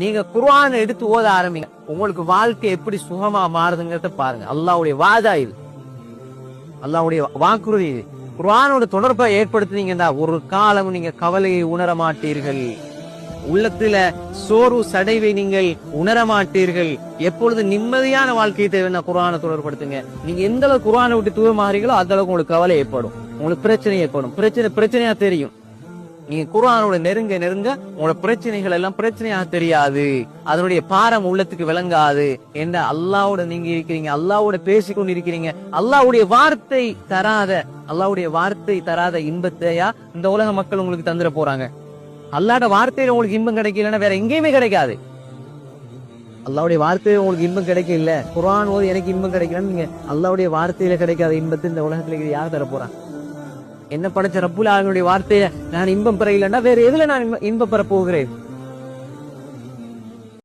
நீங்க குர்ஆன் எடுத்து ஓத ஆரம்பிங்க. உங்களுக்கு வாழ்க்கை எப்படி சுகமா மாறுதுங்கிறத பாருங்க. அல்லாஹ்வுடைய வாதா இது. அல்லாஹ்வுடைய வாக்குறுதி இது. குர்ஆனோட தொடர்பை ஏற்படுத்தினீங்கன்னா ஒரு காலம் நீங்க கவலையை உணர மாட்டீர்கள். உள்ளத்துல சோர்வு சடைவை நீங்கள் உணர மாட்டீர்கள். எப்பொழுது நிம்மதியான வாழ்க்கையை தேவைன்னா குரானை தொடர்படுத்துங்க நீங்க எந்த அளவுக்கு குரானை விட்டு தூரமாகிறீங்களோ அந்த அளவுக்கு உங்களுக்கு கவலை ஏற்படும். உங்களுக்கு பிரச்சனை ஏற்படும். பிரச்சனை பிரச்சனையா தெரியும். நீங்க குரானோட நெருங்க நெருங்க உங்களோட பிரச்சனைகள் எல்லாம் பிரச்சனையாக தெரியாது. அதனுடைய பாரம் உள்ளத்துக்கு விளங்காது. என்ற அல்லாவோட நீங்க இருக்கிறீங்க அல்லாவோட பேசிக்கொண்டு இருக்கிறீங்க அல்லாவுடைய வார்த்தை தராத அல்லாவுடைய வார்த்தை தராத இன்பத்தையா இந்த உலக மக்கள் உங்களுக்கு தந்துட போறாங்க. அல்லாட வார்த்தையில உங்களுக்கு இன்பம் கிடைக்கலன்னா வேற எங்கேயுமே கிடைக்காது. அல்லாவுடைய வார்த்தையில உங்களுக்கு இன்பம் கிடைக்கல குரான் போது எனக்கு இன்பம் கிடைக்கலன்னு நீங்க அல்லாவுடைய வார்த்தையில கிடைக்காத இன்பத்தை இந்த உலகத்துல யார் தர போறான் என்ன படைச்ச ரப்புல் ஆளுடைய வார்த்தையில நான் இன்பம் பெற இல்லைன்னா வேற எதுல நான் இன்பம் பெற போகிறேன்?